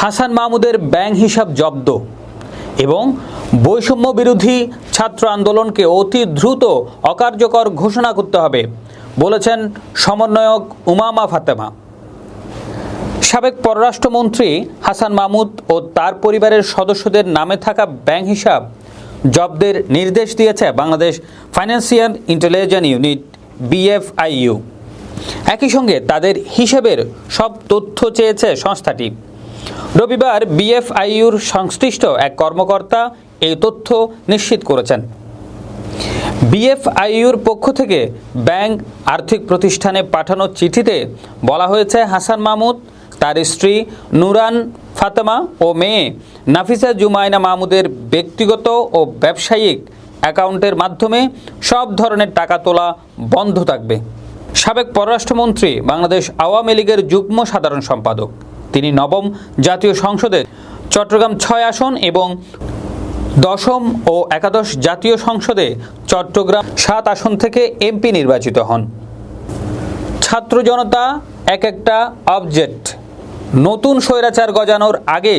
হাসান মাহমুদের ব্যাংক হিসাব জব্দ এবং বৈষম্য বিরোধী ছাত্র আন্দোলনকে অতি দ্রুত অকার্যকর ঘোষণা করতে হবে, বলেছেন সমন্বয়ক উমামা ফাতেমা। সাবেক পররাষ্ট্রমন্ত্রী হাসান মাহমুদ ও তার পরিবারের সদস্যদের নামে থাকা ব্যাংক হিসাব জব্দের নির্দেশ দিয়েছে Bangladesh financial intelligence unit, BFIU. একই সঙ্গে তাদের হিসেবের সব তথ্য চেয়েছে সংস্থাটি। রবিবার বিএফআইইউর সংশ্লিষ্ট এক কর্মকর্তা এই তথ্য নিশ্চিত করেছেন। বিএফআইইউর পক্ষ থেকে ব্যাংক আর্থিক প্রতিষ্ঠানে পাঠানো চিঠিতে বলা হয়েছে, হাসান মাহমুদ, তার স্ত্রী নুরান ফাতেমা ও মেয়ে নাফিসা জুমায়না মাহমুদের ব্যক্তিগত ও ব্যবসায়িক অ্যাকাউন্টের মাধ্যমে সব ধরনের টাকা তোলা বন্ধ থাকবে। সাবেক পররাষ্ট্রমন্ত্রী, বাংলাদেশ আওয়ামী লীগের যুগ্ম সাধারণ সম্পাদক। তিনি নবম জাতীয় সংসদে চট্টগ্রাম ছয় আসন এবং দশম ও একাদশ জাতীয় সংসদে চট্টগ্রাম সাত আসন থেকে এমপি নির্বাচিত হন। ছাত্র জনতা এক একটা অবজেক্ট। নতুন স্বৈরাচার গজানোর আগে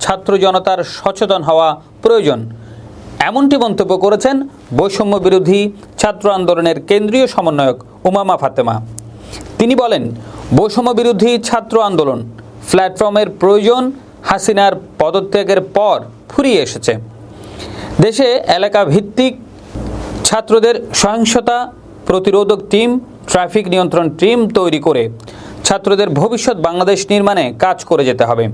ছাত্র জনতার সচেতন হওয়া প্রয়োজন। এমনটি মন্তব্য করেছেন বৈষম্য বিরোধী ছাত্র আন্দোলনের কেন্দ্রীয় সমন্বয়ক উমামা ফাতেমা। তিনি বলেন, বৈষম্য বিরোধী ছাত্র আন্দোলন প্ল্যাটফর্মের প্রয়োজন হাসিনার পদত্যাগের পর ফুরিয়ে এসেছে। দেশে এলাকা ভিত্তিক ছাত্রদের সহিংসতা প্রতিরোধক টিম, ট্রাফিক নিয়ন্ত্রণ টিম তৈরি করে ছাত্রদের ভবিষ্যৎ বাংলাদেশ নির্মাণে কাজ করে যেতে হবে।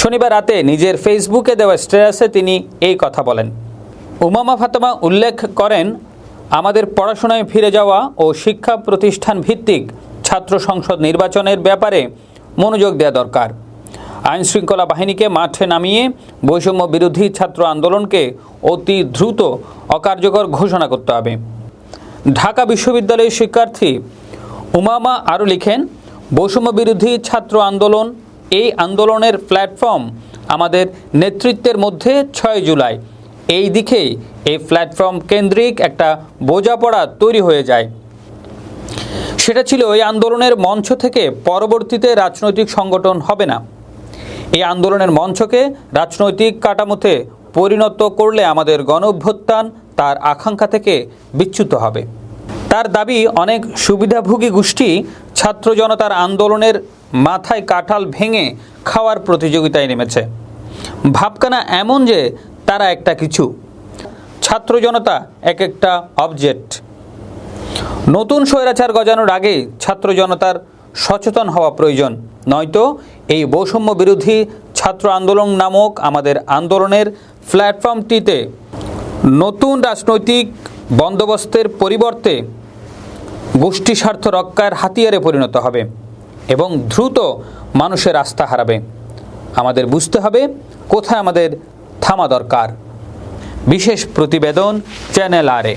শনিবার রাতে নিজের ফেসবুকে দেওয়া স্ট্যাটাসে তিনি এই কথা বলেন। উমামা ফাতেমা উল্লেখ করেন, আমাদের পড়াশোনায় ফিরে যাওয়া ও শিক্ষা প্রতিষ্ঠান ভিত্তিক ছাত্র সংসদ নির্বাচনের ব্যাপারে মনোযোগ দেওয়া দরকার। আইন শৃঙ্খলা বাহিনীকে মাঠে নামিয়ে বৈষম্য বিরোধী ছাত্র আন্দোলনকে অতি দ্রুত অকার্যকর ঘোষণা করতে হবে। ঢাকা বিশ্ববিদ্যালয়ের শিক্ষার্থী উমামা আরও লিখেন, বৈষম্য বিরোধী ছাত্র আন্দোলন, এই আন্দোলনের প্ল্যাটফর্ম আমাদের নেতৃত্বের মধ্যে ছয় জুলাই। এই দিকে এই প্ল্যাটফর্ম কেন্দ্রিক একটা বোঝাপড়া তৈরি হয়ে যায়। সেটা ছিল এই আন্দোলনের মঞ্চ থেকে পরবর্তীতে রাজনৈতিক সংগঠন হবে না। এই আন্দোলনের মঞ্চকে রাজনৈতিক কাঠামোতে পরিণত করলে আমাদের গণ অভ্যুত্থান তার আকাঙ্ক্ষা থেকে বিচ্যুত হবে। তার দাবি, অনেক সুবিধাভোগী গোষ্ঠী ছাত্র জনতার আন্দোলনের মাথায় কাঁঠাল ভেঙে খাওয়ার প্রতিযোগিতায় নেমেছে। ভাবকানা এমন যে তারা একটা কিছু। ছাত্র জনতা এক একটা অবজেক্ট নতুন স্বৈরাচার গজানোর আগে ছাত্র জনতার সচেতন হওয়া প্রয়োজন। নয়তো এই বৈষম্য বিরোধী ছাত্র আন্দোলন নামক আমাদের আন্দোলনের প্ল্যাটফর্মটিতে নতুন রাজনৈতিক বন্দোবস্তের পরিবর্তে গোষ্ঠী স্বার্থ রক্ষার হাতিয়ারে পরিণত হবে এবং দ্রুত মানুষের আস্থা হারাবে। আমাদের বুঝতে হবে কোথায় আমাদের থামা দরকার। বিশেষ প্রতিবেদন চ্যানেল আরে।